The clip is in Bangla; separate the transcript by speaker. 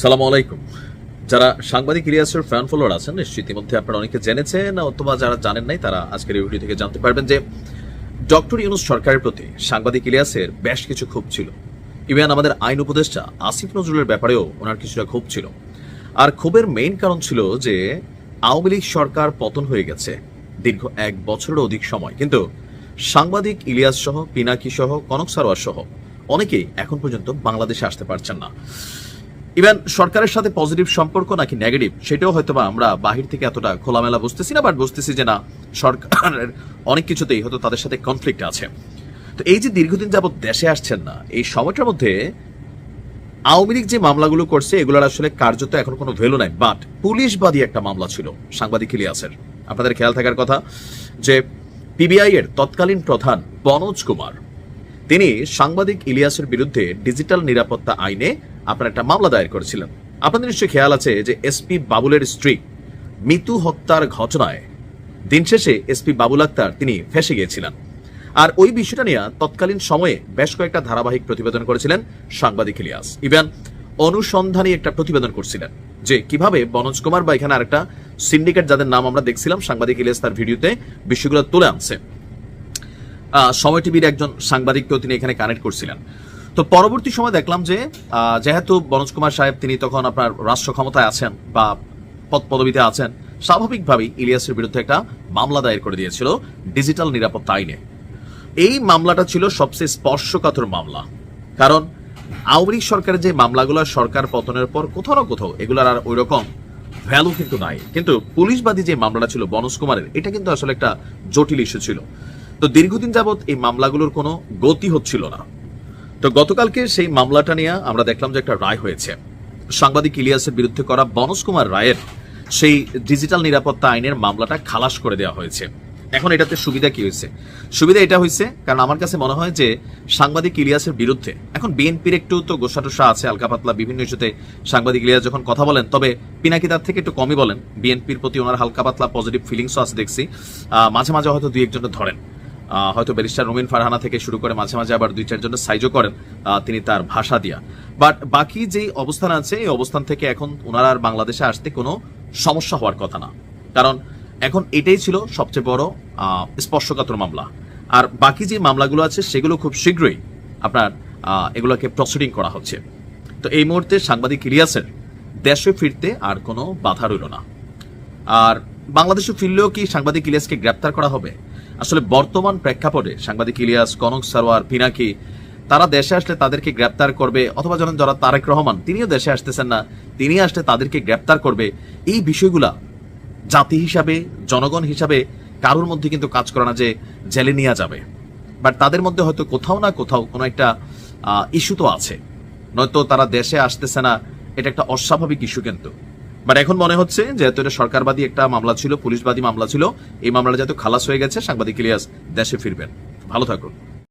Speaker 1: সালাম আলাইকুম। যারা সাংবাদিক ইলিয়াসের ফ্যান ফলোয়ার আছেন, নিশ্চয়ই ইতিমধ্যে আপনারা অনেকে জেনেছেন, অথবা যারা জানেন নাই, তারা আজকের এই ভিডিও থেকে জানতে পারবেন যে ডক্টর ইউনুস সরকারের প্রতি সাংবাদিক ইলিয়াসের বেশ কিছু ক্ষোভ ছিল। ইভেন আমাদের আইন উপদেষ্টা আসিফ নজরুলের ব্যাপারেও ওনার কিছুটা ক্ষোভ ছিল। আর ক্ষোভের মেইন কারণ ছিল যে আওয়ামী লীগ সরকার পতন হয়ে গেছে দীর্ঘ এক বছরের অধিক সময়। কিন্তু সাংবাদিক ইলিয়াস সহ, পিনাকি সহ, কনক সারোয়ার সহ অনেকেই এখন পর্যন্ত বাংলাদেশে আসতে পারছেন না। ইভেন সরকারের সাথে পজিটিভ সম্পর্ক নাকি নেগেটিভ, সেটাও হয়তো বা আমরা বাহির থেকে এতটা খোলামেলা বুঝতেছি না বাট বুঝতেছি যে না, সরকারের অনেক কিছুতেই হয়তো তাদের সাথে কনফ্লিক্ট আছে। তো এই যে দীর্ঘদিন যাবৎ দেশে আসছেন না, এই সময়টার মধ্যে আওয়ামী লীগ যে মামলাগুলো করছে, এগুলোর আসলে কার্যত এখন কোনো ভ্যালু নাই বাট পুলিশবাদী একটা মামলা ছিল, সাংবাদিক ইলিয়াসের। আপনাদের খেয়াল থাকার কথা যে পিবিআই এর তৎকালীন প্রধান বনোজ কুমার তিনি সাংবাদিক ইলিয়াসের বিরুদ্ধে ডিজিটাল নিরাপত্তা আইনে আপনার একটা মামলা দায়ের করেছিলেন। আপনাদের নিশ্চয়ই খেয়াল আছে যে এসপি বাবুলের স্ত্রী মিতু হত্যার ঘটনায় দিন শেষে এসপি বাবুল আক্তার তিনি ফেসে গিয়েছিলেন। আর ওই বিষয়টা নিয়ে তৎকালীন সময়ে বেশ কয়েকটা ধারাবাহিক প্রতিবেদন করেছিলেন সাংবাদিক ইলিয়াস। ইভেন, অনুসন্ধানী একটা প্রতিবেদন করছিলেন যে কীভাবে বনোজ কুমার বা এখানে আরেকটা সিন্ডিকেট যাদের নাম আমরা দেখছিলাম, সাংবাদিক ইলিয়াস তার ভিডিওতে বিষয়গুলো তুলে আনছে সময় টিভির একজন সাংবাদিককেও তিনি এখানে কানেক্ট করছিলেন। তো পরবর্তী সময় দেখলাম যে যেহেতু বনোজ কুমার সাহেব তিনি তখন আপনার রাষ্ট্র ক্ষমতায় আছেন বা পদ পদবিতে আছেন, স্বাভাবিকভাবেই ইলিয়াসের বিরুদ্ধে একটা মামলা দায়ের করে দিয়েছিল ডিজিটাল নিরাপত্তা আইনে। এই মামলাটা ছিল সবচেয়ে স্পর্শকাতর মামলা। কারণ আওয়ামী লীগ সরকারের যে মামলাগুলো, সরকার পতনের পর কোথাও না কোথাও এগুলোর আর ওই রকম ভ্যালু কিন্তু নাই। কিন্তু পুলিশবাদী যে মামলাটা ছিল বনজ কুমারের, এটা কিন্তু আসলে একটা জটিল ইস্যু ছিল। তো দীর্ঘদিন যাবৎ এই মামলাগুলোর কোনো গতি হচ্ছিল না। তো গতকালকে সেই মামলাটা নিয়ে আমরা দেখলাম যে একটা রায় হয়েছে। সাংবাদিক ইলিয়াসের বিরুদ্ধে করা বনজ কুমার রায়ের সেই ডিজিটাল নিরাপত্তা আইনের মামলাটা খালাস করে দেওয়া হয়েছে। এখন এটাতে সুবিধা কি হয়েছে? সুবিধা এটা হয়েছে, কারণ আমার কাছে মনে হয় যে সাংবাদিক ইলিয়াসের বিরুদ্ধে, এখন বিএনপির একটু তো গোসাটোসা আছে হালকা পাতলা বিভিন্ন ইস্যুতে সাংবাদিক ইলিয়াস যখন কথা বলেন, তবে পিনাকি তার থেকে একটু কমই বলেন। বিএনপির প্রতি ওনার হালকা পাতলা পজিটিভ ফিলিংসও আছে দেখছি। মাঝে মাঝে হয়তো দুই একজনকে ধরেন। হয়তো ব্যারিস্টার রুমিন ফারহানা থেকে শুরু করে মাঝে মাঝে আবার দুই চারজনের সাইজও করেন তিনি তার ভাষা দিয়া। বাট বাকি যে অবস্থান আছে, এই অবস্থান থেকে এখন ওনার আর বাংলাদেশে আসতে কোনো সমস্যা হওয়ার কথা না। কারণ এখন এটাই ছিল সবচেয়ে বড় স্পর্শকাতর মামলা। আর বাকি যে মামলাগুলো আছে, সেগুলো খুব শীঘ্রই আপনার এগুলোকে প্রসিডিং করা হচ্ছে। তো এই মুহূর্তে সাংবাদিক ইলিয়াসের দেশে ফিরতে আর কোনো বাধা রইল না। আর বাংলাদেশে ফিরলেও কি সাংবাদিক ইলিয়াসকে গ্রেপ্তার করা হবে? আসলে বর্তমান প্রেক্ষাপটে সাংবাদিক ইলিয়াস, কনক সারোয়ার, পিনাকি, তারা দেশে আসলে তাদেরকে গ্রেপ্তার করবে, অথবা যেন যারা তারেক রহমান, তিনিও দেশে আসতেছেন না, তিনি আসলে তাদেরকে গ্রেপ্তার করবে। এই বিষয়গুলা জাতি হিসাবে, জনগণ হিসাবে কারোর মধ্যে কিন্তু কাজ করে না যে জেলে নেওয়া যাবে। বাট তাদের মধ্যে হয়তো কোথাও না কোথাও কোনো একটা ইস্যু তো আছে। নয়তো তারা দেশে আসতেছে না, এটা একটা অস্বাভাবিক ইস্যু কিন্তু। বাট এখন মনে হচ্ছে যেহেতু এটা সরকারবাদী একটা মামলা ছিল, পুলিশবাদী মামলা ছিল, এই মামলাটা যেহেতু খালাস হয়ে গেছে, সাংবাদিক ইলিয়াস দেশে ফিরবেন। ভালো থাকুন।